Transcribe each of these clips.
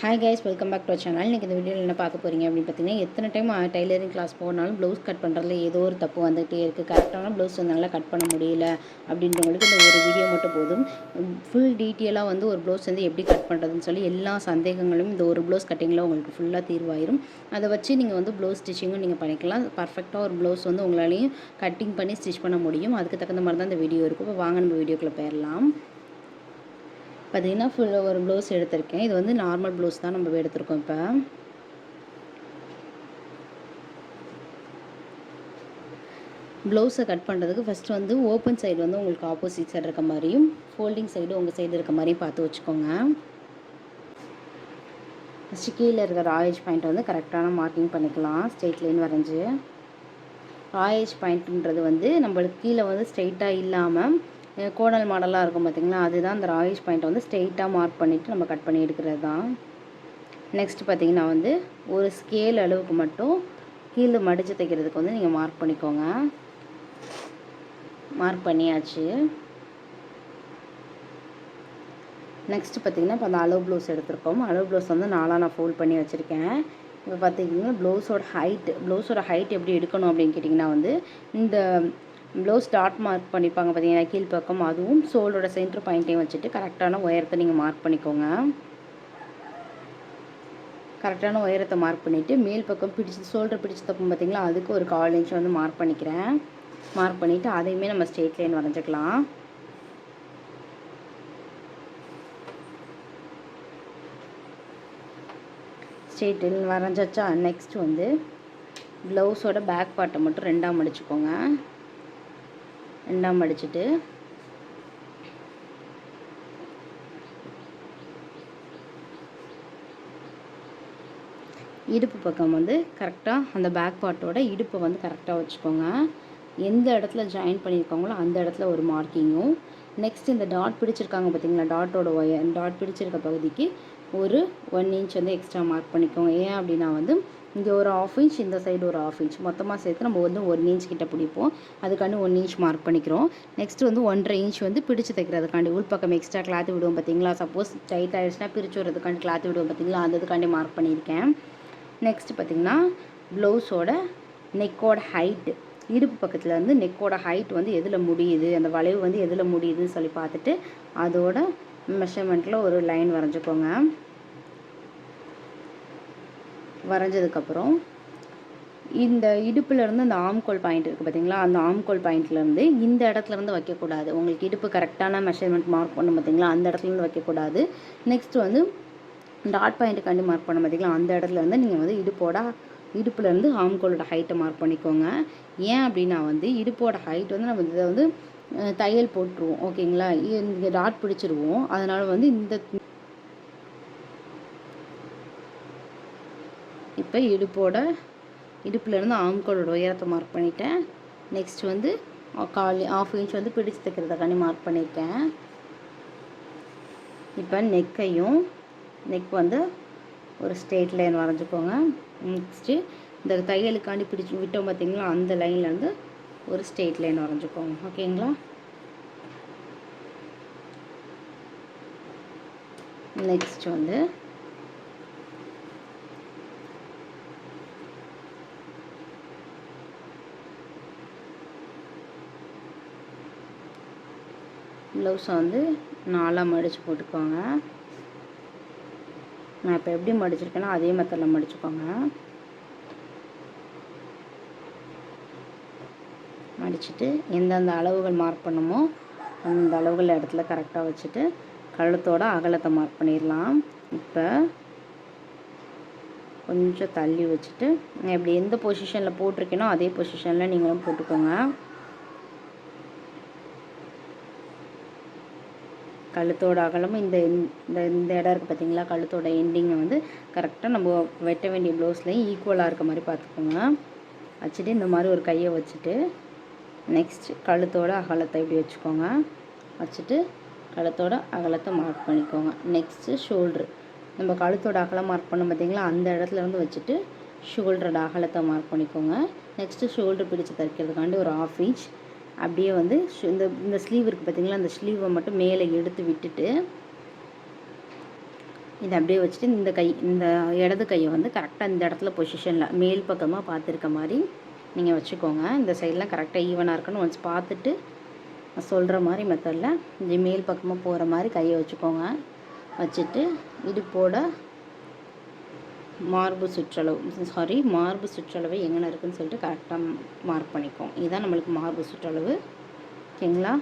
Hi guys welcome back to channel இன்றைக்கி இந்த வீடியோவில் என்ன பார்க்க போகிறீங்க அப்படின்னு பார்த்தீங்கன்னா எத்தனை டைம் டைலரிங் கிளாஸ் போனாலும் ப்ளவுஸ் கட் பண்ணுறதுல ஏதோ ஒரு தப்பு வந்துகிட்டே இருக்குது கரெக்டான ப்ளவுஸ் வந்து நல்லா கட் பண்ண முடியல அப்படின்றவங்களுக்கு இந்த ஒரு வீடியோ மட்டும் போதும். ஃபுல் டீட்டெயிலாக வந்து ஒரு ப்ளவுஸ் வந்து எப்படி கட் பண்ணுறதுன்னு சொல்லி எல்லா சந்தேகங்களும் இந்த ஒரு ப்ளவுஸ் கட்டிங்கில் உங்களுக்கு ஃபுல்லாக தீர்வாயிரும். அதை வச்சு நீங்கள் வந்து ப்ளவுஸ் ஸ்டிச்சிங்கும் நீங்கள் பண்ணிக்கலாம். பர்ஃபெக்டாக ஒரு ப்ளவுஸ் வந்து உங்களாலையும் கட்டிங் பண்ணி ஸ்டிச் பண்ண முடியும். அதுக்கு தகுந்த மாதிரி தான் இந்த வீடியோ இருக்கும். இப்போ வாங்க நம்ம வீடியோக்குள்ளே போயிடலாம். பார்த்தீங்கன்னா ஃபுல் ஒரு ப்ளவுஸ் எடுத்திருக்கேன். இது வந்து நார்மல் ப்ளவுஸ் தான் நம்ம எடுத்திருக்கோம் இப்போ. ப்ளவுஸை கட் பண்ணுறதுக்கு ஃபஸ்ட்டு வந்து ஓப்பன் சைடு வந்து உங்களுக்கு ஆப்போசிட் சைடு இருக்க மாதிரியும் ஃபோல்டிங் சைடு உங்கள் சைடு இருக்க மாதிரியும் பார்த்து வச்சுக்கோங்க. ஃபஸ்ட்டு கீழே இருக்கிற ராயேஜ் பாயிண்ட்டை வந்து கரெக்டான மார்க்கிங் பண்ணிக்கலாம். ஸ்ட்ரெயிட் லைன் வரைஞ்சி. ராயேஜ் பாயிண்ட்டுன்றது வந்து நம்மளுக்கு கீழே வந்து ஸ்ட்ரெயிட்டாக இல்லாமல் கோடல் மாடலாக இருக்கும் பார்த்திங்களா அதுதான் அந்த ராயிஷ் பாயிண்ட்டை வந்து ஸ்ட்ரெயிட்டாக மார்க் பண்ணிவிட்டு நம்ம கட் பண்ணி எடுக்கிறது தான். நெக்ஸ்ட் பார்த்திங்கன்னா வந்து ஒரு ஸ்கேல் அளவுக்கு மட்டும் கீழே மடித்து தைக்கிறதுக்கு வந்து நீங்கள் மார்க் பண்ணிக்கோங்க. மார்க் பண்ணியாச்சு. நெக்ஸ்ட்டு பார்த்திங்கன்னா இப்போ அந்த அளவு ப்ளவுஸ் எடுத்திருக்கோம். அளவு ப்ளவுஸ் வந்து நாளாக நான் ஃபோல்ட் பண்ணி வச்சுருக்கேன். இப்போ பார்த்திங்கன்னா ப்ளவுஸோட ஹைட் ப்ளவுஸோட ஹைட் எப்படி எடுக்கணும் அப்படின்னு கேட்டிங்கன்னா வந்து இந்த ப்ளவுஸ் டாட் மார்க் பண்ணிப்பாங்க பார்த்தீங்கன்னா கீழ்ப்பக்கம். அதுவும் சோலோட சென்டர் பாயிண்ட்டையும் வச்சுட்டு கரெக்டான உயரத்தை நீங்கள் மார்க் பண்ணிக்கோங்க. கரெக்டான உயரத்தை மார்க் பண்ணிவிட்டு மேல் பக்கம் பிடிச்சி சோல்டர் பிடிச்சி தப்பு பார்த்தீங்களா அதுக்கு ஒரு கால் இன்ச் வந்து மார்க் பண்ணிக்கிறேன். மார்க் பண்ணிவிட்டு அதையுமே நம்ம ஸ்ட்ரெயிட் லைன் வரைஞ்சிக்கலாம். ஸ்ட்ரெயிட் லைன் வரைஞ்சாச்சா? நெக்ஸ்ட் வந்து ப்ளவுஸோட பேக் பார்ட்டை மட்டும் ரெண்டாக மடிச்சுக்கோங்க. ரெண்டாம் அடிச்சுட்டு. இடுப்பு பக்கம் வந்து கரெக்டாக அந்த பேக் பார்ட்டோட இடுப்பை வந்து கரெக்டாக வச்சுக்கோங்க. எந்த இடத்துல ஜாயின் பண்ணியிருக்காங்களோ அந்த இடத்துல ஒரு மார்க்கிங்கும் நெக்ஸ்ட் இந்த டாட் பிடிச்சிருக்காங்க பார்த்தீங்களா டாட்டோட ஒயர் டாட் பிடிச்சிருக்க பகுதிக்கு ஒரு ஒன் இன்ச் வந்து எக்ஸ்ட்ரா மார்க் பண்ணிக்கோங்க. ஏன் அப்படின்னா வந்து இங்கே ஒரு ஆஃப் இன்ச் இந்த சைடு ஒரு ஆஃப் இன்ச் மொத்தமாக சேர்த்து நம்ம வந்து ஒன் இன்ச் கிட்ட பிடிப்போம். அதுக்காண்டி ஒன் இன்ச் மார்க் பண்ணிக்கிறோம். நெக்ஸ்ட் வந்து ஒன்றரை இன்ச் வந்து பிடிச்சு தைக்கிறதுக்காண்டி உள் பக்கம் எக்ஸ்ட்ரா கிளாத் விடுவோம் பார்த்தீங்களா சப்போஸ் டைட் ஆகிடுச்சுன்னா பிரிச்சு வரதுக்காண்டி கிளாத் விடுவோம் பார்த்தீங்களா அந்த இதுக்காண்டி மார்க் பண்ணியிருக்கேன் நெக்ஸ்ட் பார்த்திங்கன்னா ப்ளவுஸோட நெக்கோட ஹைட்டு இடுப்பு பக்கத்தில் வந்து நெக்கோட ஹைட் வந்து எதில் முடியுது? அந்த வளைவு வந்து எதில் முடியுதுன்னு சொல்லி பார்த்துட்டு அதோட மெஷர்மெண்ட்டில் ஒரு லைன் வரைஞ்சிக்கோங்க. வரைஞ்சதுக்கப்புறம் இந்த இடுப்புலேருந்து அந்த ஆம்கோல் பாயிண்ட் இருக்குது பார்த்தீங்களா அந்த ஆம்கோல் பாயிண்ட்லேருந்து இந்த இடத்துலேருந்து வைக்கக்கூடாது. உங்களுக்கு இடுப்பு கரெக்டான மெஷர்மெண்ட் மார்க் பண்ணும் பார்த்தீங்களா அந்த இடத்துலேருந்து வைக்கக்கூடாது. நெக்ஸ்ட் வந்து டாட் பாயிண்ட்டுக்காண்டி மார்க் பண்ண பார்த்தீங்களா அந்த இடத்துல வந்து நீங்கள் வந்து இடுப்போட இடுப்புலேருந்து ஆம்கோலோட ஹைட்டை மார்க் பண்ணிக்கோங்க. ஏன் அப்படின்னா வந்து இடுப்போட ஹைட் வந்து நம்ம இதை வந்து தையல் போட்டுருவோம். ஓகேங்களா இங்கே டாட் பிடிச்சிருவோம். அதனால் வந்து இந்த இப்போ இடுப்போட இடுப்புலேருந்து ஆம்கோலோட உயரத்தை மார்க் பண்ணிட்டேன். நெக்ஸ்ட் வந்து கால் ஆஃப் இன்ச் வந்து பிடிச்சு தைக்கிறதுக்காண்டி மார்க் பண்ணியிருக்கேன் இப்போ நெக்கையும் நெக் வந்து ஒரு ஸ்ட்ரெயிட் லைன் வரைஞ்சிக்கோங்க. நெக்ஸ்ட்டு இந்த தையலுக்காண்டி பிடிச்சி விட்டோம் பார்த்தீங்களா அந்த லைன்லேருந்து ஒரு ஸ்ட்ரெயிட் லைன் வரைஞ்சிக்கோங்க. ஓகேங்களா நெக்ஸ்ட் வந்து ப்ளவுஸை வந்து நாலாக மடித்து போட்டுக்கோங்க. நான் இப்போ எப்படி மடிச்சிருக்கேனோ அதே மெத்தடில் மடிச்சுக்கோங்க. மடிச்சுட்டு எந்தெந்த அளவுகள் மார்க் பண்ணுமோ அந்த அளவுகள் இடத்துல கரெக்டாக வச்சுட்டு கழுத்தோட அகலத்தை மார்க் பண்ணிடலாம். இப்போ கொஞ்சம் தள்ளி வச்சுட்டு இப்படி எந்த பொசிஷனில் போட்டிருக்கேனோ அதே பொசிஷனில் நீங்களும் போட்டுக்கோங்க. கழுத்தோட அகலமும் இந்த இந்த இந்த இடம் இருக்குது பார்த்தீங்களா கழுத்தோட எண்டிங்கை வந்து கரெக்டாக நம்ம வெட்ட வேண்டிய ப்ளவுஸ்லேயும் ஈக்குவலாக இருக்க மாதிரி பார்த்துக்கோங்க வச்சுட்டு இந்த மாதிரி ஒரு கையை வச்சுட்டு நெக்ஸ்ட் கழுத்தோட அகலத்தை இப்படி வச்சுக்கோங்க. வச்சுட்டு கழுத்தோட அகலத்தை மார்க் பண்ணிக்கோங்க. நெக்ஸ்ட்டு ஷோல்ட்ரு நம்ம கழுத்தோட அகலம் மார்க் பண்ணோம் பார்த்தீங்களா அந்த இடத்துல இருந்து வச்சுட்டு ஷோல்டரோட அகலத்தை மார்க் பண்ணிக்கோங்க. நெக்ஸ்ட்டு ஷோல்டர் பிடிச்சி தைக்கிறதுக்காண்டி ஒரு ஆஃப் இன்ச் அப்படியே வந்து இந்த இந்த ஸ்லீவ் இருக்குது பார்த்தீங்களா அந்த ஸ்லீவை மட்டும் மேலே எடுத்து விட்டுட்டு இதை அப்படியே வச்சுட்டு இந்த கை இந்த இடது கையை வந்து கரெக்டாக இந்த இடத்துல பொசிஷனில் மேல் பக்கமாக பார்த்துருக்க மாதிரி நீங்கள் வச்சுக்கோங்க. இந்த சைடெலாம் கரெக்டாக ஈவனாக இருக்குன்னு ஒன்ஸ் பார்த்துட்டு சொல்கிற மாதிரி மெத்தடில் இந்த மேல் பக்கமாக போகிற மாதிரி கையை வச்சுக்கோங்க. வச்சுட்டு இடுப்போட மார்பு சுற்றளவு சாரி மார்பு சுற்றளவு எங்கே இருக்குதுன்னு சொல்லிட்டு கரெக்டாக மார்க் பண்ணிக்கும் இதுதான் நம்மளுக்கு மார்பு சுற்றளவு. ஓகேங்களா?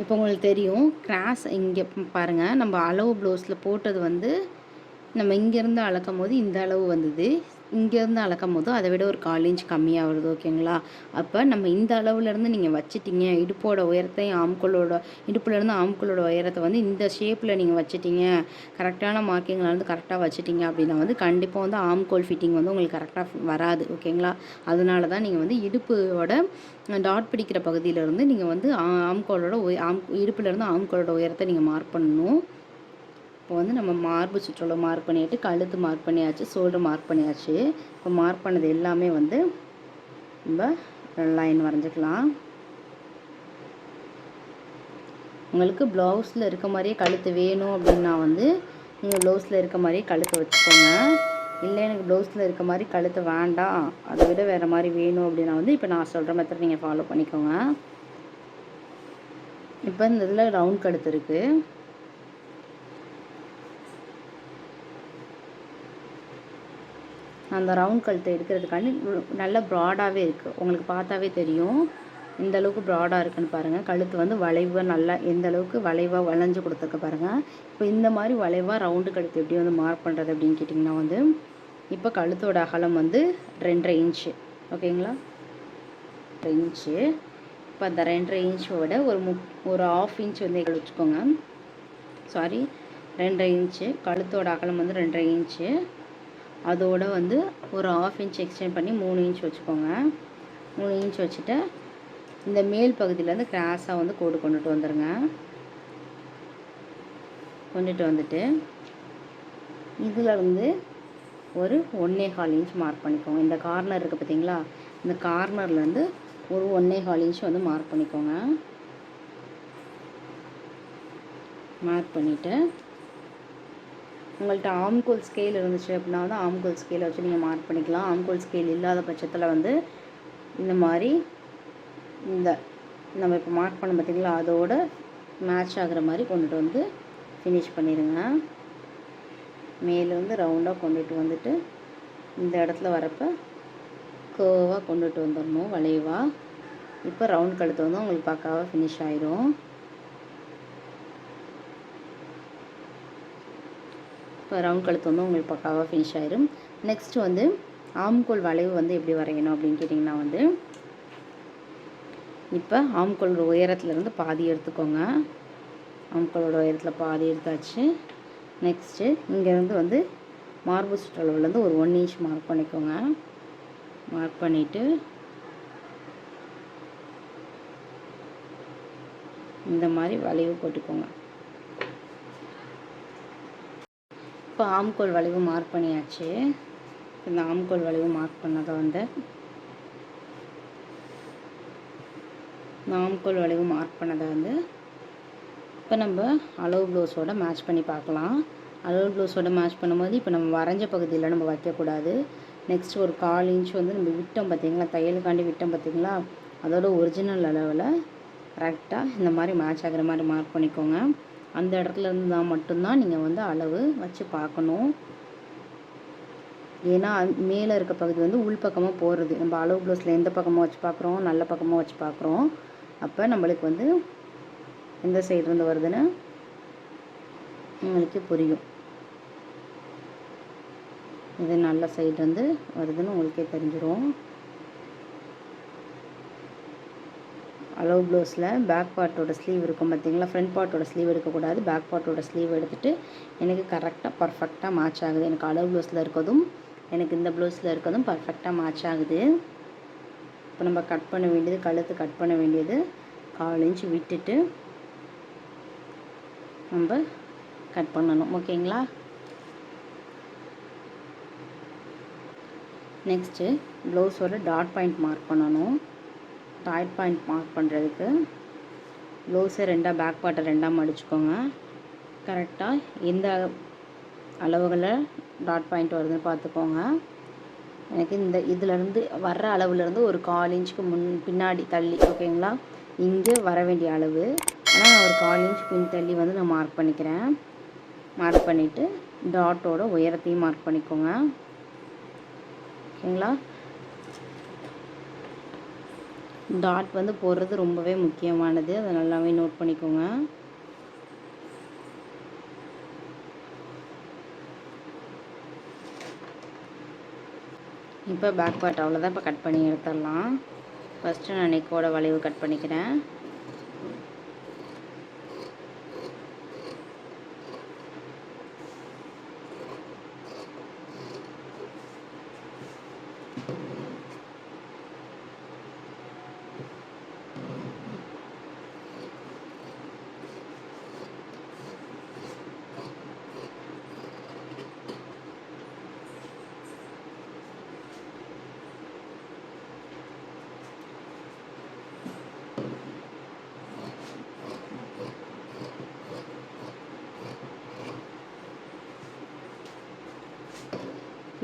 இப்போ உங்களுக்கு தெரியும் கிராஸ் இங்கே பாருங்கள் நம்ம அளவு ப்ளவுஸில் போட்டது வந்து நம்ம இங்கேருந்து அளக்கும் போது இந்த அளவு வந்தது. இங்கேருந்து அளக்கும் போதும் அதை விட ஒரு கால் இன்ச் கம்மியாக வருது ஓகேங்களா? அப்போ நம்ம இந்த அளவுலேருந்து நீங்கள் வச்சிட்டிங்க இடுப்போட உயரத்தையும் ஆம்கோலோட இடுப்புலேருந்து ஆம்கோலோட உயரத்தை வந்து இந்த ஷேப்பில் நீங்கள் வச்சிட்டிங்க கரெக்டான மார்க்கிங்கில் வந்து கரெக்டாக வச்சிட்டிங்க அப்படின்னா வந்து கண்டிப்பாக வந்து ஆம்கோல் ஃபிட்டிங் வந்து உங்களுக்கு கரெக்டாக வராது ஓகேங்களா? அதனால தான் நீங்கள் வந்து இடுப்போட டாட் பிடிக்கிற பகுதியிலேருந்து நீங்கள் வந்து ஆம்கோலோட ஆம் இடுப்புலேருந்து ஆம்கோலோட உயரத்தை நீங்கள் மார்க் பண்ணணும். இப்போ வந்து நம்ம மார்பு சுற்றளவு மார்க் பண்ணிவிட்டு கழுத்து மார்க் பண்ணியாச்சு ஷோல்டர் மார்க் பண்ணியாச்சு. இப்போ மார்க் பண்ணது எல்லாமே வந்து நம்ம லைன் வரைஞ்சிக்கலாம். உங்களுக்கு ப்ளவுஸில் இருக்க மாதிரியே கழுத்து வேணும் அப்படின்னா வந்து நீங்கள் ப்ளவுஸில் இருக்க மாதிரியே கழுத்தை வச்சுக்கோங்க. இல்லை எனக்கு ப்ளவுஸில் இருக்க மாதிரி கழுத்து வேண்டாம் அதை விட வேறு மாதிரி வேணும் அப்படின்னா வந்து இப்போ நான் சொல்கிற மெத்தட் நீங்கள் ஃபாலோ பண்ணிக்கோங்க. இப்போ இந்த இதில் ரவுண்ட் கழுத்து இருக்குது அந்த ரவுண்ட் கழுத்தை எடுக்கிறதுக்காண்டி நல்லா ப்ராடாகவே இருக்குது உங்களுக்கு பார்த்தாவே தெரியும். இந்த அளவுக்கு ப்ராடாக இருக்குன்னு பாருங்கள் கழுத்து வந்து வளைவாக நல்லா எந்த அளவுக்கு வளைவாக வளைஞ்சு கொடுத்துருக்க பாருங்கள் இப்போ இந்த மாதிரி வளைவாக ரவுண்டு கழுத்து எப்படி வந்து மார்க் பண்ணுறது அப்படின்னு கேட்டிங்கன்னா வந்து இப்போ கழுத்தோட அகலம் வந்து ரெண்டரை இன்ச்சு ஓகேங்களா ரெண்டரை இன்ச்சு இப்போ அந்த ரெண்டரை இன்ச்சோட ஒரு முக் ஒரு ஆஃப் இன்ச் வந்து வச்சுக்கோங்க. சாரி ரெண்டரை இன்ச்சு கழுத்தோட அகலம் வந்து ரெண்டரை இன்ச்சு அதோட வந்து ஒரு ஆஃப் இன்ச் எக்ஸ்டெண்ட் பண்ணி மூணு இன்ச் வச்சுக்கோங்க. மூணு இன்ச் வச்சுட்டு இந்த மேல் பகுதியிலேருந்து கிராஸாக வந்து கோடு கொண்டுட்டு வந்துடுங்க கொண்டுட்டு வந்துட்டு இதில் வந்து ஒரு ஒன்றே கால் இன்ச் மார்க் பண்ணிக்கோங்க. இந்த கார்னர் இருக்குது பார்த்தீங்களா இந்த கார்னர்லேருந்து ஒரு ஒன்றே கால் இன்ச் வந்து மார்க் பண்ணிக்கோங்க. மார்க் பண்ணிவிட்டு உங்கள்கிட்ட ஆம்கோல் ஸ்கேல் இருந்துச்சு அப்படின்னா வந்து ஆம்கோல் ஸ்கேலை வச்சு நீங்கள் மார்க் பண்ணிக்கலாம். ஆம்கோல் ஸ்கேல் இல்லாத பட்சத்தில் வந்து இந்த மாதிரி இந்த நம்ம இப்போ மார்க் பண்ண பார்த்திங்களா அதோட மேட்ச் ஆகிற மாதிரி கொண்டுட்டு வந்து ஃபினிஷ் பண்ணிடுங்க மேலே வந்து ரவுண்டாக கொண்டுட்டு வந்துட்டு இந்த இடத்துல வரப்போ கோவாக கொண்டுட்டு வந்துடணும் வளைவாக இப்போ ரவுண்ட் கழுத்து வந்து உங்களுக்கு பக்காவாக ஃபினிஷ் ஆயிரும். ரவுண்ட் கழுத்து வந்து உங்களுக்கு பக்காவாக ஃபினிஷ் ஆயிரும். நெக்ஸ்ட் வந்து ஆம்கோல் வளைவு வந்து எப்படி வரையணும் அப்படின்னு கேட்டிங்கன்னா வந்து இப்போ ஆம்கோல் உயரத்துலேருந்து பாதி எடுத்துக்கோங்க. ஆம்கோலோட உயரத்தில் பாதி எடுத்தாச்சு. நெக்ஸ்ட்டு இங்கேருந்து வந்து மார்பு சுற்றளவுலேருந்து ஒரு ஒன் இன்ச் மார்க் பண்ணிக்கோங்க. மார்க் பண்ணிவிட்டு இந்த மாதிரி வளைவு போட்டுக்கோங்க. இப்போ ஆம்கோல் வளைவு மார்க் பண்ணியாச்சு. இந்த ஆம்கோல் வளைவு மார்க் பண்ணதை வந்து இந்த ஆம்கோல் வளைவு மார்க் பண்ணதை வந்து இப்போ நம்ம அளவு ப்ளவுஸோட மேட்ச் பண்ணி பார்க்கலாம். அளவு ப்ளவுஸோட மேட்ச் பண்ணும்போது இப்போ நம்ம வரைஞ்ச பகுதியில் நம்ம வைக்கக்கூடாது. நெக்ஸ்ட் ஒரு கால் இன்ச் வந்து நம்ம விட்டோம் பார்த்திங்களா? தையலுக்காண்டி விட்டோம் பார்த்திங்களா? அதோட ஒரிஜினல் அளவில் கரெக்டாக இந்த மாதிரி மேட்ச் ஆகிற மாதிரி மார்க் பண்ணிக்கோங்க. அந்த இடத்துல இருந்து தான் மட்டும்தான் நீங்கள் வந்து அளவு வச்சு பார்க்கணும். ஏன்னா மேலே இருக்க பகுதி வந்து உள்பக்கமாக போகிறது நம்ம அளவு ப்ளவுஸில் எந்த பக்கமாக வச்சு பார்க்குறோம்? நல்ல பக்கமாக வச்சு பார்க்குறோம். அப்போ நம்மளுக்கு வந்து எந்த சைட்லேருந்து வருதுன்னு உங்களுக்கு புரியும். இது நல்ல சைடு வந்து வருதுன்னு உங்களுக்கே தெரிஞ்சிடும் அளவு ப்ளவுஸில் பேக் பார்ட்டோட ஸ்லீவ் இருக்கும் பார்த்தீங்களா? ஃப்ரண்ட் பார்ட்டோட ஸ்லீவ் எடுக்கக்கூடாது. பேக் பார்ட்டோட ஸ்லீவ் எடுத்துகிட்டு எனக்கு கரெக்டாக பர்ஃபெக்டாக மேட்ச் ஆகுது. எனக்கு அளவு ப்ளவுஸில் இருக்கதும் எனக்கு இந்த ப்ளவுஸில் இருக்கதும் பர்ஃபெக்டாக மேட்ச் ஆகுது. இப்போ நம்ம கட் பண்ண வேண்டியது கழுத்து கட் பண்ண வேண்டியது கால் இன்ச்சு விட்டுட்டு நம்ம கட் பண்ணணும். ஓகேங்களா நெக்ஸ்ட்டு ப்ளவுஸோட டாட் பாயிண்ட் மார்க் பண்ணணும். டாய்ட் பாயிண்ட் மார்க் பண்ணுறதுக்கு ப்ளவுஸை ரெண்டாக பேக் பார்ட்டை ரெண்டாக மடிச்சுக்கோங்க. கரெக்டாக எந்த அளவுகளில் டாட் பாயிண்ட் வருதுன்னு பார்த்துக்கோங்க. எனக்கு இந்த இதிலேருந்து வர்ற அளவுலேருந்து ஒரு கால் இன்ச்சுக்கு முன் பின்னாடி தள்ளி ஓகேங்களா? இங்கே வர வேண்டிய அளவு. ஆனால் நான் ஒரு கால் இன்ச் பின் தள்ளி வந்து நான் மார்க் பண்ணிக்கிறேன். மார்க் பண்ணிவிட்டு டாட்டோட உயரத்தையும் மார்க் பண்ணிக்கோங்க. ஓகேங்களா? டாட் வந்து போடுறது ரொம்பவே முக்கியமானது. அதை நல்லாவே நோட் பண்ணிக்கோங்க. இப்போ பேக் பார்ட் அவ்வளோதான் இப்போ கட் பண்ணி எடுத்துடலாம். ஃபஸ்ட்டு நான் நெக்கோட வளைவு கட் பண்ணிக்கிறேன்.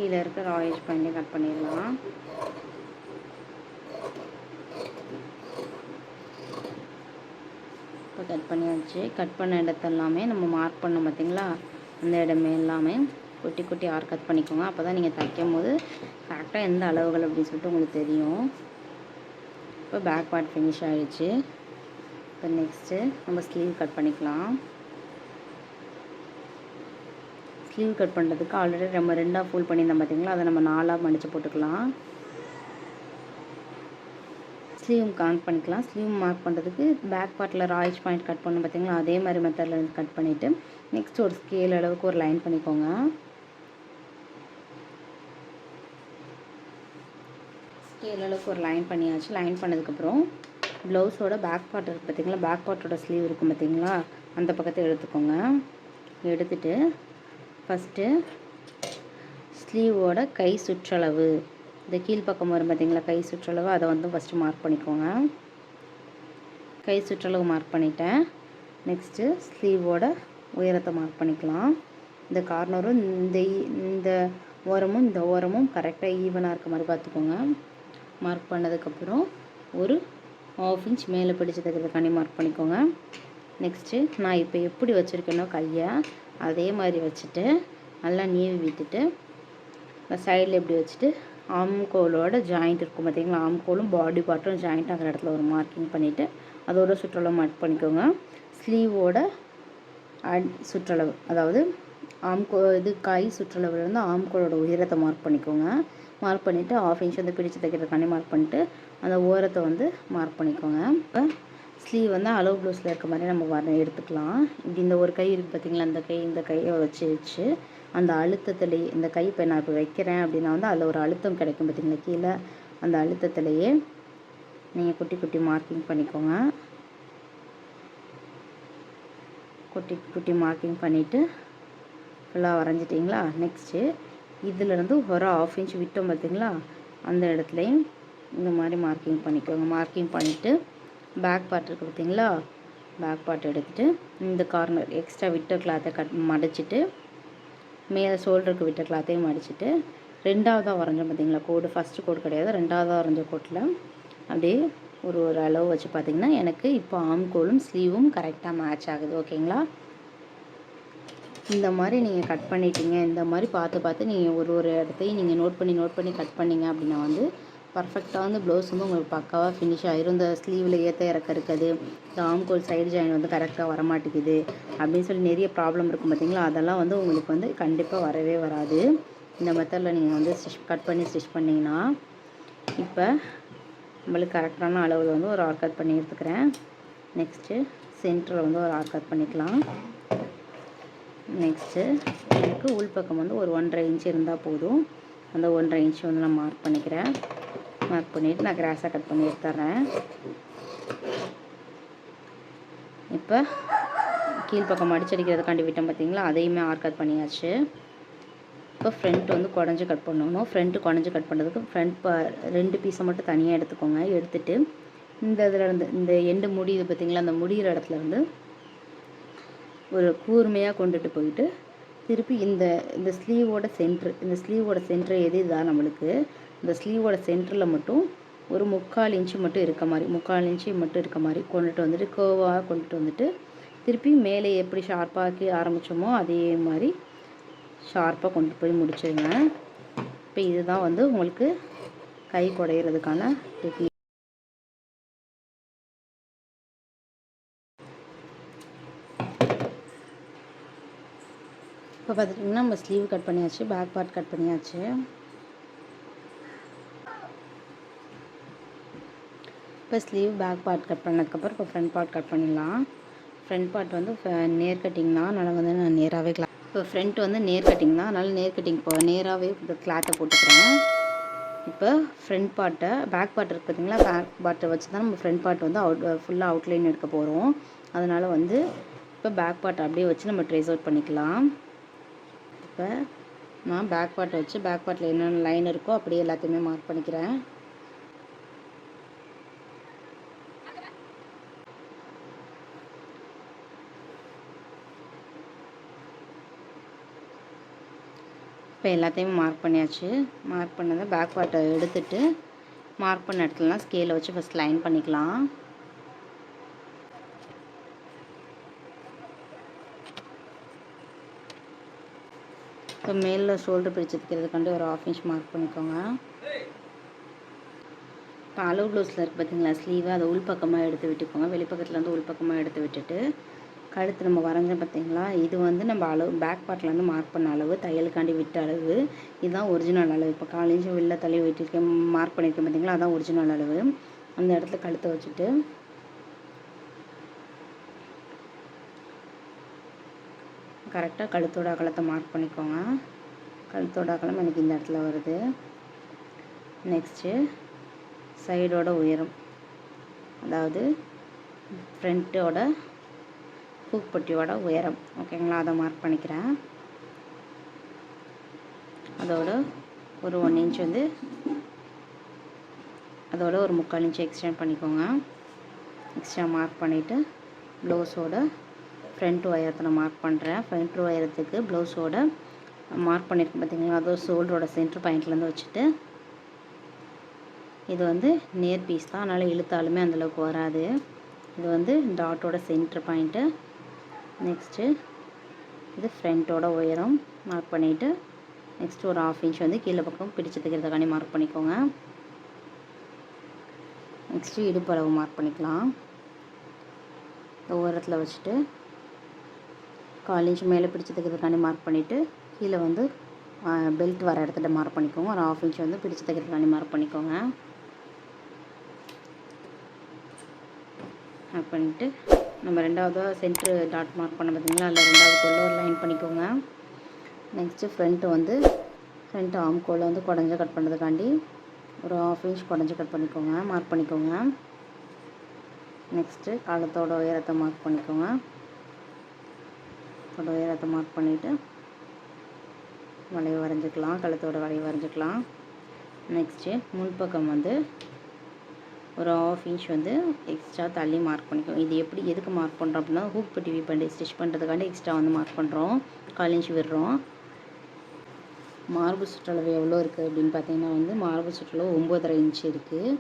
கீழே இருக்க ராயேஜ் பண்ணி கட் பண்ணிடலாம். இப்போ கட் பண்ணியாச்சு. கட் பண்ண இடத்தெல்லாமே நம்ம மார்க் பண்ணோம் பார்த்தீங்களா அந்த இடமே எல்லாமே குட்டி குட்டி ஆர் கட் பண்ணிக்கோங்க. அப்போ தான் நீங்கள் தைக்கும் போது கரெக்டாக எந்த அளவுகள் அப்படின்னு சொல்லிட்டு உங்களுக்கு தெரியும். இப்போ பேக் பார்ட் ஃபினிஷ் ஆகிடுச்சு இப்போ நெக்ஸ்ட்டு நம்ம ஸ்லீவ் கட் பண்ணிக்கலாம். ஸ்லீவ் கட் பண்ணுறதுக்கு ஆல்ரெடி நம்ம ரெண்டாக ஃபோல்ட் பண்ணியிருந்தோம் பார்த்தீங்களா அதை நம்ம நாலாக மடித்து போட்டுக்கலாம். ஸ்லீவ் கனெக்ட் பண்ணிக்கலாம். ஸ்லீவ் மார்க் பண்ணுறதுக்கு பேக் பார்ட்டில் ராய்ஸ் பாயிண்ட் கட் பண்ணோம் பார்த்தீங்களா அதே மாதிரி மெத்தடில் கட் பண்ணிவிட்டு நெக்ஸ்ட் ஒரு ஸ்கேல் அளவுக்கு ஒரு லைன் பண்ணிக்கோங்க. ஸ்கேல் அளவுக்கு ஒரு லைன் பண்ணியாச்சு. லைன் பண்ணதுக்கப்புறம் ப்ளவுஸோட பேக் பார்ட் இருக்குது பார்த்தீங்களா பேக் பார்ட்டோட ஸ்லீவ் இருக்கும் பார்த்தீங்களா அந்த பக்கத்தை எடுத்துக்கோங்க. எடுத்துகிட்டு ஃபஸ்ட்டு ஸ்லீவோட கை சுற்றளவு. இந்த கீழ்ப்பக்கம் வரும் பார்த்தீங்களா கை சுற்றளவு அதை வந்து ஃபஸ்ட்டு மார்க் பண்ணிக்கோங்க. கை சுற்றளவு மார்க் பண்ணிட்டேன். நெக்ஸ்ட்டு ஸ்லீவோட உயரத்தை மார்க் பண்ணிக்கலாம். இந்த கார்னரும் இந்த இந்த ஓரமும் இந்த ஓரமும் கரெக்டாக ஈவனாக இருக்க மாதிரி பார்த்துக்கோங்க. மார்க் பண்ணதுக்கப்புறம் ஒரு ஆஃப் இன்ச் மேலே பிடிச்சதுக்கு தைக்கிறதுக்காண்டி மார்க் பண்ணிக்கோங்க. நெக்ஸ்ட்டு நான் இப்போ எப்படி வச்சுருக்கேனோ கையை அதே மாதிரி வச்சுட்டு நல்லா நீவி விட்டுட்டு சைடில் எப்படி வச்சுட்டு ஆம்கோலோட ஜாயிண்ட் இருக்கும் பார்த்தீங்களா ஆம்கோலும் பாடி பார்ட்டும் ஜாயிண்ட் அந்த இடத்துல ஒரு மார்க்கிங் பண்ணிவிட்டு அதோட சுற்றளவு மார்க் பண்ணிக்கோங்க. ஸ்லீவோட அட் சுற்றளவு அதாவது ஆம்கோ இது கை சுற்றளவுலேருந்து ஆம்கோலோட உயரத்தை மார்க் பண்ணிக்கோங்க. மார்க் பண்ணிவிட்டு ஆஃப் இன்ச் வந்து பிடிச்சி தைக்கிறதுக்காண்டி மார்க் பண்ணிட்டு அந்த ஓரத்தை வந்து மார்க் பண்ணிக்கோங்க. இப்போ ஸ்லீவ் வந்து அளவு ப்ளவுஸில் இருக்க மாதிரி நம்ம வர எடுத்துக்கலாம். இப்படி இந்த ஒரு கை இருக்குது பார்த்தீங்களா இந்த கை இந்த கையை வச்சு வச்சு அந்த அழுத்தத்துலேயே இந்த கை இப்போ நான் இப்போ வைக்கிறேன் அப்படின்னா வந்து அதில் ஒரு அழுத்தம் கிடைக்கும் பார்த்தீங்களா கீழே அந்த அழுத்தத்துலேயே நீங்கள் குட்டி குட்டி மார்க்கிங் பண்ணிக்கோங்க. குட்டி குட்டி மார்க்கிங் பண்ணிவிட்டு ஃபுல்லாக வரைஞ்சிட்டிங்களா? நெக்ஸ்ட்டு இதிலேருந்து ஒரு ஆஃப் இன்ச் விட்டோம் பார்த்தீங்களா அந்த இடத்துலையும் இந்த மாதிரி மார்க்கிங் பண்ணிக்கோங்க. மார்க்கிங் பண்ணிவிட்டு பேக் பார்ட் இருக்குது பார்த்தீங்களா? பேக் பார்ட் எடுத்துகிட்டு இந்த கார்னர் எக்ஸ்ட்ரா விட்ட கிளாத்தை கட் மடிச்சிட்டு மேலே ஷோல்டருக்கு விட்ட கிளாத்தையும் மடிச்சிட்டு ரெண்டாவதாக வரைஞ்சோம் பார்த்தீங்களா? கோடு ஃபஸ்ட்டு கோடு கிடையாது. ரெண்டாவதாக வரைஞ்ச கோட்டில் அப்படியே ஒரு ஒரு அளவு வச்சு பார்த்திங்கன்னா எனக்கு இப்போ ஆம்கோலும் ஸ்லீவும் கரெக்டாக மேட்ச் ஆகுது. ஓகேங்களா இந்த மாதிரி நீங்கள் கட் பண்ணிட்டீங்க. இந்த மாதிரி பார்த்து பார்த்து நீங்கள் ஒரு ஒரு இடத்தையும் நீங்கள் நோட் பண்ணி நோட் பண்ணி கட் பண்ணிங்க அப்படின்னா வந்து பர்ஃபெக்டாக வந்து ப்ளவுஸ் வந்து உங்களுக்கு பக்காவாக ஃபினிஷ் ஆகிரும் இந்த ஸ்லீவில் ஏற்ற இறக்க இருக்குது. இந்த ஆம்கோல் சைடு ஜாயின் வந்து கரெக்டாக வரமாட்டேங்குது. அப்படின்னு சொல்லி நிறைய ப்ராப்ளம் இருக்கும் பார்த்தீங்களா அதெல்லாம் வந்து உங்களுக்கு வந்து கண்டிப்பாக வரவே வராது. இந்த மெத்தடில் நீங்கள் வந்து ஸ்டிச் கட் பண்ணி ஸ்டிச் பண்ணிங்கன்னா இப்போ நம்மளுக்கு கரெக்டான அளவில் வந்து ஒரு ஆர் கட் பண்ணி எடுத்துக்கிறேன். நெக்ஸ்ட்டு சென்டரில் வந்து ஒரு ஆர் கட் பண்ணிக்கலாம். நெக்ஸ்ட்டு எனக்கு உள்பக்கம் வந்து ஒரு ஒன்றரை இன்ச் இருந்தால் போதும். அந்த ஒன்றரை இன்ச் வந்து நான் மார்க் பண்ணிக்கிறேன். மார்க் பண்ணிவிட்டு நான் கிராஸாக கட் பண்ணி எடுத்துறேன் இப்போ கீழ்ப்பக்கம் அடிச்சடிக்கிறதுக்காண்டி விட்டோம் பார்த்தீங்களா அதையுமே ஆர் கட் பண்ணியாச்சு இப்போ ஃப்ரண்ட் வந்து குடஞ்சி கட் பண்ணணும் ஃப்ரண்ட்டு குடஞ்சி கட் பண்ணுறதுக்கு ஃப்ரண்ட் ப ரெண்டு பீஸை மட்டும் தனியாக எடுத்துக்கோங்க எடுத்துகிட்டு இந்த இதில் இருந்து இந்த எண்டு முடியுது பார்த்தீங்களா அந்த முடிகிற இடத்துல இருந்து ஒரு கூர்மையாக கொண்டுட்டு போயிட்டு திருப்பி இந்த இந்த ஸ்லீவோட சென்ட்ரு இந்த ஸ்லீவோட சென்ட்ரு எது இதுதான் நம்மளுக்கு இந்த ஸ்லீவோட சென்டரில் மட்டும் ஒரு முக்கால் இன்ச்சு மட்டும் இருக்க மாதிரி முக்கால் இன்ச்சு மட்டும் இருக்க மாதிரி கொண்டுட்டு வந்துட்டு கோவாக கொண்டுட்டு வந்துட்டு திருப்பி மேலே எப்படி ஷார்ப்பாக்கி ஆரம்பித்தோமோ அதே மாதிரி ஷார்ப்பாக கொண்டு போய் முடிச்சிடுங்க இப்போ இதுதான் வந்து உங்களுக்கு கை குடையிறதுக்கான டெக்னிக் இப்போ பார்த்துட்டிங்கன்னா நம்ம ஸ்லீவ் கட் பண்ணியாச்சு பேக் பார்ட் கட் பண்ணியாச்சு. இப்போ ஸ்லீவ் பேக் பார்ட் கட் பண்ணதுக்கப்புறம் இப்போ ஃப்ரண்ட் பார்ட் கட் பண்ணிடலாம் ஃப்ரண்ட் பார்ட் வந்து நேர் கட்டிங் தான் அதனால் வந்து நான் நேராகவே கிளா இப்போ ஃப்ரண்ட் வந்து நேர் கட்டிங் தான் அதனால் நேர் கட்டிங் இப்போ நேராகவே இப்போ கிளாத்தை போட்டுக்கிறேன். இப்போ ஃப்ரண்ட் பார்ட்டை பேக் பார்ட் இருக்குது பார்த்தீங்களா பேக் பார்ட்டை வச்சு தான் நம்ம ஃப்ரண்ட் பார்ட் வந்து அவுட் ஃபுல்லாக அவுட்லைன் எடுக்க போகிறோம் அதனால் வந்து இப்போ பேக் பார்ட் அப்படியே வச்சு நம்ம ட்ரேஸ் அவுட் பண்ணிக்கலாம். இப்போ நான் பேக் பார்ட்டை வச்சு பேக் பார்ட்டில் என்னென்ன லைன் இருக்கோ அப்படியே எல்லாத்தையுமே மார்க் பண்ணிக்கிறேன். இப்போ எல்லாத்தையும் மார்க் பண்ணியாச்சு. மார்க் பண்ணதை பேக் வாட்டை எடுத்துட்டு மார்க் பண்ண இடத்துலலாம் ஸ்கேலை வச்சு ஃபஸ்ட் லைன் பண்ணிக்கலாம். இப்போ மேலில் ஷோல்டர் பிரித்து தைக்கிறதுக்காண்டி ஒரு ஆஃப் இன்ச் மார்க் பண்ணிக்கோங்க. இப்போ அளவு ப்ளவுஸில் இருக்குது பார்த்தீங்களா ஸ்லீவை அதை உள்பக்கமாக எடுத்து விட்டுக்கோங்க. வெளிப்பக்கத்தில் வந்து உள்பக்கமாக எடுத்து விட்டுட்டு கழுத்து நம்ம வரைஞ்சோம் பார்த்தீங்களா? இது வந்து நம்ம அளவு பேக் பார்ட்டில் வந்து மார்க் பண்ண அளவு தையலுக்காண்டி விட்ட அளவு. இதுதான் ஒரிஜினல் அளவு. இப்போ காலேஜும் வெளில தள்ளி விட்டுருக்கேன் மார்க் பண்ணியிருக்கேன் பார்த்தீங்களா? அதான் ஒரிஜினல் அளவு. அந்த இடத்துல கழுத்தை வச்சுட்டு. கரெக்டாக கழுத்தோட அகலத்தை மார்க் பண்ணிக்கோங்க. கழுத்தோட அகலம் எனக்கு இந்த இடத்துல வருது. நெக்ஸ்ட்டு சைடோட உயரம். அதாவது ஃப்ரண்ட்டோட பூப்பட்டியோட உயரம். ஓகேங்களா? அதை மார்க் பண்ணிக்கிறேன். அதோட ஒரு ஒன் இன்ச் வந்து அதோட ஒரு முக்கால் இன்ச் எக்ஸ்டெண்ட் பண்ணிக்கோங்க. எக்ஸ்ட்ரா மார்க் பண்ணிவிட்டு ப்ளவுஸோட ஃப்ரண்ட் ஒயரத்தை நான் மார்க் பண்ணுறேன் ஃப்ரண்ட் ஒயரத்துக்கு ப்ளவுஸோட மார்க் பண்ணியிருக்கேன் பார்த்தீங்களா அதோட ஷோல்டரோட சென்ட்ரு பாயிண்ட்லேருந்து வச்சுட்டு இது வந்து நேர் பீஸ் தான். அதனால் இழுத்தாலுமே அந்தளவுக்கு வராது. இது வந்து டாட்டோட சென்ட்ரு பாயிண்ட்டு நெக்ஸ்ட்டு இது ஃப்ரண்ட்டோட உயரம் மார்க் பண்ணிவிட்டு நெக்ஸ்ட் ஒரு ஆஃப் இன்ச் வந்து கீழே பக்கம் பிடிச்சு தைக்கிறதுக்காண்டி மார்க் பண்ணிக்கோங்க. நெக்ஸ்ட்டு இடுப்பளவு மார்க் பண்ணிக்கலாம். ஓரத்தில் வச்சுட்டு கால் இன்ச் மேலே பிடிச்சு தைக்கிறதுக்காண்டி மார்க் பண்ணிவிட்டு கீழே வந்து பெல்ட் வர இடத்துல மார்க் பண்ணிக்கோங்க. ஒரு ஆஃப் இன்ச் வந்து பிடிச்சு தைக்கிறதுக்காண்டி மார்க் பண்ணிக்கோங்க. மார்க் பண்ணிவிட்டு நம்ம ரெண்டாவதாக சென்ட்ரு டாட் மார்க் பண்ண பார்த்தீங்களா அதில் ரெண்டாவது கோலில் ஒரு லைன் பண்ணிக்கோங்க. நெக்ஸ்ட்டு ஃப்ரண்ட்டு வந்து ஃப்ரண்ட் ஆம் கோலில் வந்து குடஞ்ச கட் பண்ணுறதுக்காண்டி ஒரு ஆஃப் இன்ச் குடஞ்ச கட் பண்ணிக்கோங்க. மார்க் பண்ணிக்கோங்க. நெக்ஸ்ட்டு காலத்தோட உயரத்தை மார்க் பண்ணிக்கோங்க. அதோட உயரத்தை மார்க் பண்ணிவிட்டு வளைவு வரைஞ்சிக்கலாம். கழுத்தோட வளைவு வரைஞ்சிக்கலாம். நெக்ஸ்ட்டு முன்பக்கம் வந்து ஒரு ஆஃப் இன்ச் வந்து எக்ஸ்ட்ரா தள்ளி மார்க் பண்ணிக்கணும் இது எப்படி எதுக்கு மார்க் பண்ணுறோம் அப்படின்னா ஹூக் பட்டி வி பண்ணி ஸ்டிச் பண்ணுறதுக்காண்டி எக்ஸ்ட்ரா வந்து மார்க் பண்ணுறோம் கால் இன்ச் விடுறோம். மார்பு சுற்றளவு எவ்வளோ இருக்குது அப்படின்னு பார்த்தீங்கன்னா வந்து மார்பு சுற்றளவு ஒம்பதரை இன்ச் இருக்குது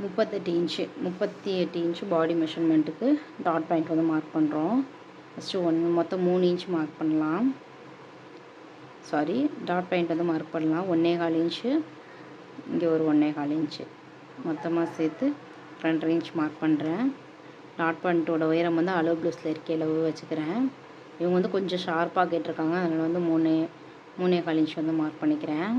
முப்பத்தெட்டு இன்ச்சு முப்பத்தி எட்டு இன்ச்சு பாடி மெஷர்மெண்ட்டுக்கு டாட் பாயிண்ட் வந்து மார்க் பண்ணுறோம் ஃபஸ்ட்டு ஒன்று மொத்தம் மூணு இன்ச் மார்க் பண்ணலாம். சாரி டாட் பாயிண்ட் வந்து மார்க் பண்ணலாம். ஒன்றே கால் இன்ச்சு இங்கே ஒரு ஒன்றே கால் இன்ச்சு மொத்தமாக சேர்த்து ரெண்டரை இன்ச் மார்க் பண்ணுறேன் டாட் பாயிண்ட்டோட உயரம் வந்து அளவு ப்ளூஸில் இருக்க அளவு வச்சுக்கிறேன். இவங்க வந்து கொஞ்சம் ஷார்ப்பாக கேட்டிருக்காங்க. அதனால் வந்து மூணு மூணே கால் இன்ச் வந்து மார்க் பண்ணிக்கிறேன்.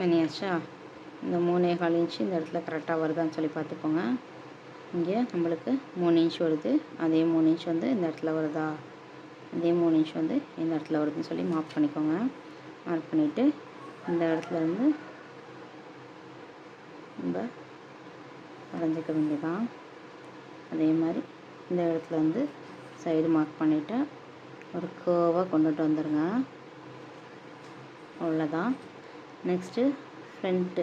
மணியாச்சா? இந்த மூணே கால் இன்ச்சு இந்த இடத்துல கரெக்டாக வருதான்னு சொல்லி பார்த்துக்கோங்க. இங்கே நம்மளுக்கு மூணு இன்ச் வருது. அதே மூணு இன்ச் வந்து இந்த இடத்துல வருதா? அதே மூணு இன்ச் வந்து இந்த இடத்துல வருதுன்னு சொல்லி மார்க் பண்ணிக்கோங்க. மார்க் பண்ணிவிட்டு இந்த இடத்துல இருந்து நம்ம வரைஞ்சிக்க வேண்டியதான் அதே மாதிரி இந்த இடத்துல வந்து சைடு மார்க் பண்ணிவிட்டு ஒரு கேர்வாக கொண்டுட்டு வந்துடுங்க அவ்வளோதான் நெக்ஸ்ட்டு ஃப்ரண்ட்டு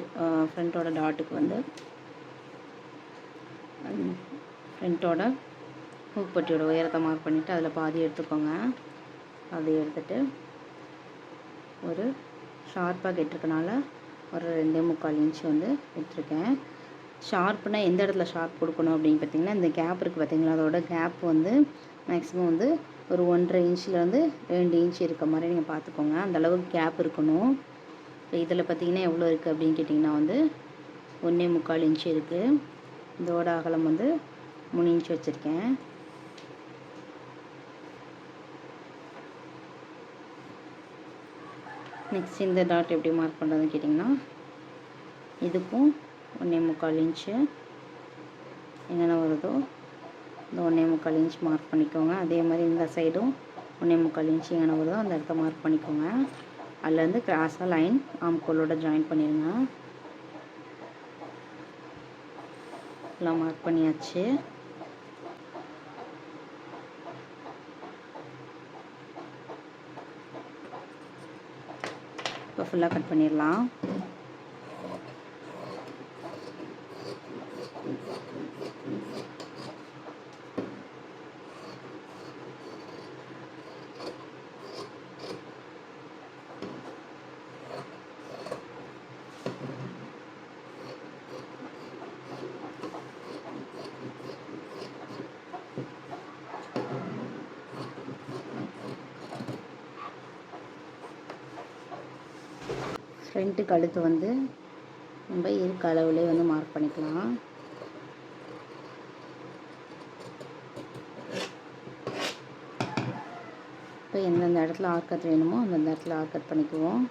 ஃப்ரண்ட்டோட டாட்டுக்கு வந்து ஃப்ரண்ட்டோட மூக்குப்பட்டியோட உயரத்தை மார்க் பண்ணிவிட்டு அதில் பாதி எடுத்துக்கோங்க. பாதி எடுத்துட்டு ஒரு ஷார்ப்பாக கெட்டிருக்கனால ஒரு ரெண்டே முக்கால் இன்ச் வந்து எடுத்துருக்கேன். ஷார்ப்புனா எந்த இடத்துல ஷார்ப் கொடுக்கணும் அப்படின்னு பார்த்தீங்கன்னா இந்த கேப் இருக்குது பார்த்தீங்களா அதோட கேப் வந்து மேக்ஸிமம் வந்து ஒரு ஒன்றரை இன்ச்லேருந்து ரெண்டு இன்ச் இருக்க மாதிரி நீங்கள் பார்த்துக்கோங்க. அந்த அளவுக்கு கேப் இருக்கணும். இப்போ இதில் பார்த்திங்கன்னா எவ்வளோ இருக்குது அப்படின்னு கேட்டிங்கன்னா வந்து ஒன்றே முக்கால் இன்ச்சு இருக்குது. இதோட அகலம் வந்து மூணு இன்ச்சு வச்சுருக்கேன். நெக்ஸ்ட் இந்த டாட் எப்படி மார்க் பண்ணுறதுன்னு கேட்டிங்கன்னா இதுக்கும் ஒன்றே முக்கால் இன்ச்சு. எங்கன்னா வருதோ இந்த ஒன்றே முக்கால் இன்ச் மார்க் பண்ணிக்கோங்க. அதே மாதிரி இந்த சைடும் ஒன்றே முக்கால் இன்ச் எங்கன்னா வருதோ அந்த இடத்த மார்க் பண்ணிக்கோங்க. அதுலேருந்து கிராஸாக லைன் ஆம்கோலோட ஜாயின் பண்ணிடுங்க எல்லாம் மார்க் பண்ணியாச்சு. இப்போ ஃபுல்லாக கட் பண்ணிடலாம். ஃப்ரண்ட்டு கழுத்து வந்து நம்ம இருக்க அளவுலேயே வந்து மார்க் பண்ணிக்கலாம். இப்போ எந்தெந்த இடத்துல ஆர்கட் வேணுமோ அந்தந்த இடத்துல ஆர்கட் பண்ணிக்குவோம்.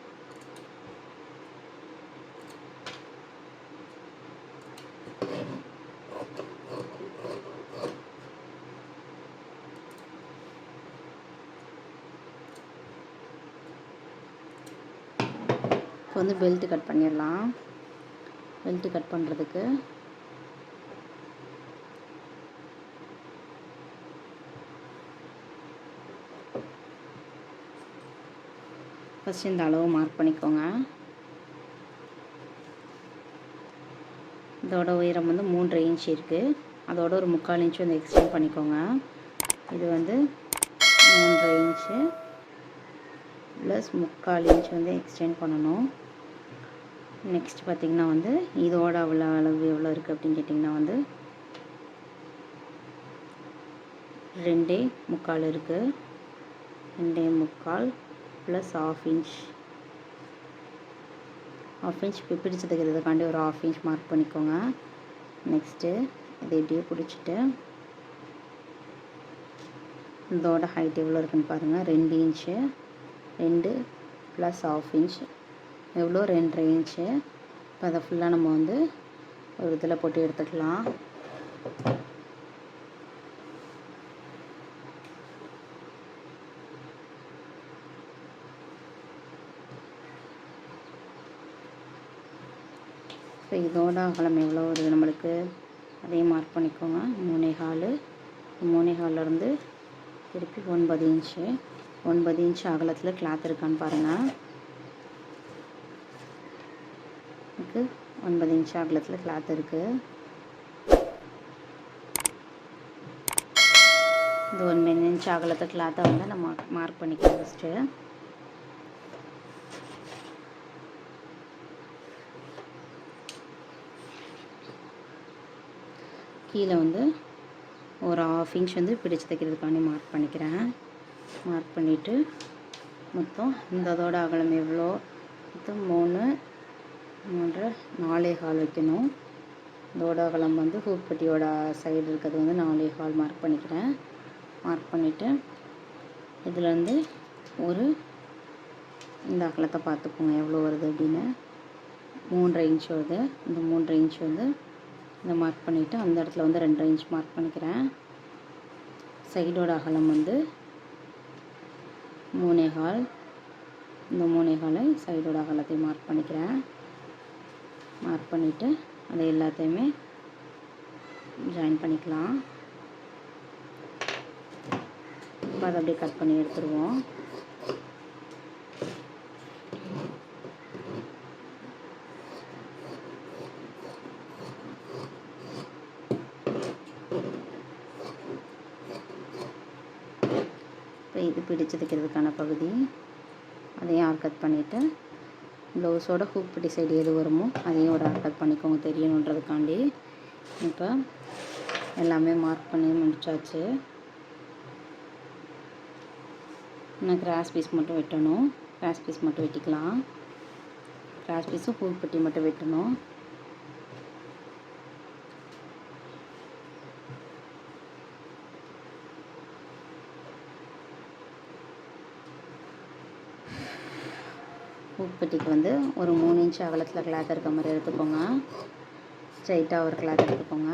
இப்போ வந்து பெல்ட்டு கட் பண்ணிடலாம். பெல்ட்டு கட் பண்ணுறதுக்கு ஃபஸ்ட் இந்த அளவு மார்க் பண்ணிக்கோங்க. இதோட உயரம் வந்து மூன்றரை இன்ச் இருக்குது அதோட ஒரு முக்கால் இன்ச்சு வந்து எக்ஸ்டெண்ட் பண்ணிக்கோங்க. இது வந்து மூன்றரை இன்ச்சு ப்ளஸ் முக்கால் இன்ச் வந்து எக்ஸ்டெண்ட் பண்ணணும். நெக்ஸ்ட் பார்த்திங்கன்னா வந்து இதோட அவ்வளோ அளவு எவ்வளோ இருக்குது அப்படின்னு கேட்டிங்கன்னா வந்து ரெண்டே முக்கால் இருக்குது ரெண்டே முக்கால் plus half inch half inch இப்போ பிடிச்சு தைக்கிறதுக்காண்டி ஒரு ஆஃப் இன்ச் மார்க் பண்ணிக்கோங்க. நெக்ஸ்ட்டு இதை இப்படியே பிடிச்சிட்டு இதோட ஹைட் எவ்வளோ இருக்குன்னு பாருங்கள் ரெண்டு இன்ச்சு ரெண்டு ப்ளஸ் ஆஃப் இன்ச் எவ்வளோ? ரெண்டரை இன்ச்சு. இப்போ அதை ஃபுல்லாக நம்ம வந்து ஒரு இதில் போட்டு எடுத்துக்கலாம். இப்போ இதோட அகலம் எவ்வளோ வருது நம்மளுக்கு? அதே மார்க் பண்ணிக்கோங்க. மூணே ஹாலு மூணே ஹால்லேருந்து திருப்பி ஒன்பது இன்ச்சு. ஒன்பது இன்ச்சு அகலத்தில் கிளாத் இருக்கான்னு பாருங்கள் எனக்கு ஒன்பது இன்ச் அகலத்தில் கிளாத் இருக்குது இந்த ஒன்பது இன்ச் அகலத்தை கிளாத்தை வந்து நம்ம மார்க் பண்ணிக்கலாம் ஃபஸ்ட்டு கீழே வந்து ஒரு ஆஃப் இன்ச் வந்து பிடிச்சு தைக்கிறதுக்காண்டி மார்க் பண்ணிக்கிறேன். மார்க் பண்ணிவிட்டு மொத்தம் இந்த இதோட அகலம் எவ்வளோ? மொத்தம் மூணு நாலே ஹால் வைக்கணும். இதோட அகலம் வந்து ஹூப்பட்டியோட சைடு இருக்கிறது வந்து நாலே ஹால் மார்க் பண்ணிக்கிறேன். மார்க் பண்ணிவிட்டு இதுலேருந்து ஒரு இந்த அகலத்தை பார்த்துக்கோங்க எவ்வளோ வருது அப்படின்னு. மூன்றரை இன்ச் வருது. இந்த மூன்றரை இன்ச் வந்து இதை மார்க் பண்ணிவிட்டு அந்த இடத்துல வந்து ரெண்டரை இன்ச் மார்க் பண்ணிக்கிறேன். சைடோட அகலம் வந்து மூணே கால் இந்த மூணே காலை சைடோட அகலத்தையும் மார்க் பண்ணிக்கிறேன். மார்க் பண்ணிவிட்டு அதை எல்லாத்தையுமே ஜாயின் பண்ணிக்கலாம். இப்போ அதை அப்படியே கட் பண்ணி எடுத்துருவோம். இது பிடிச்சு தைக்கிறதுக்கான பகுதி. அதையும் ஆர்கட் பண்ணிவிட்டு ப்ளவுஸோட ஹூப் பிடி சைடு எது வருமோ அதையும் ஒரு அட்டாக் பண்ணிக்கோங்க தெரியணுன்றதுக்காண்டி. இப்போ எல்லாமே மார்க் பண்ணி முடிச்சாச்சு. நான் கிராஸ் பீஸ் மட்டும் வெட்டணும். கிராஸ் பீஸ் மட்டும் வெட்டிக்கலாம். கிராஸ் பீஸும் ஹூக் பெட்டி மட்டும் வெட்டணும். உப்பட்டிக்கு வந்து ஒரு மூணு இன்ச் அகலத்தில் கிளாத் இருக்க மாதிரி எடுத்துக்கோங்க. ஸ்ட்ரைட்டாக ஒரு கிளாத் எடுத்துக்கோங்க.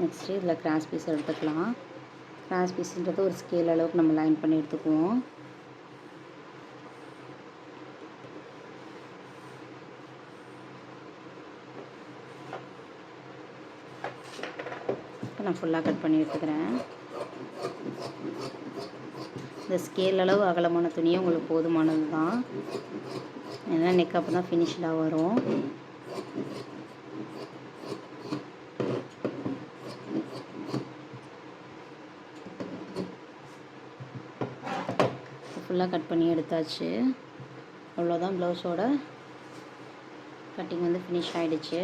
நெக்ஸ்ட்டு இதில் கிராஸ் பீஸ் எடுத்துக்கலாம். கிராஸ் பீஸுன்றது ஒரு ஸ்கேல் அளவுக்கு நம்ம லைன் பண்ணி எடுத்துக்குவோம். இப்போ நான் ஃபுல்லாக கட் பண்ணி எடுத்துக்கிறேன். இந்த ஸ்கேல் அளவு அகலமான துணியே உங்களுக்கு போதுமானது தான் ஏன்னா நெக் அப்போ தான் ஃபினிஷ்டாக வரும். ஃபுல்லாக கட் பண்ணி எடுத்தாச்சு. அவ்வளோதான் ப்ளவுஸோட கட்டிங் வந்து ஃபினிஷ் ஆகிடுச்சு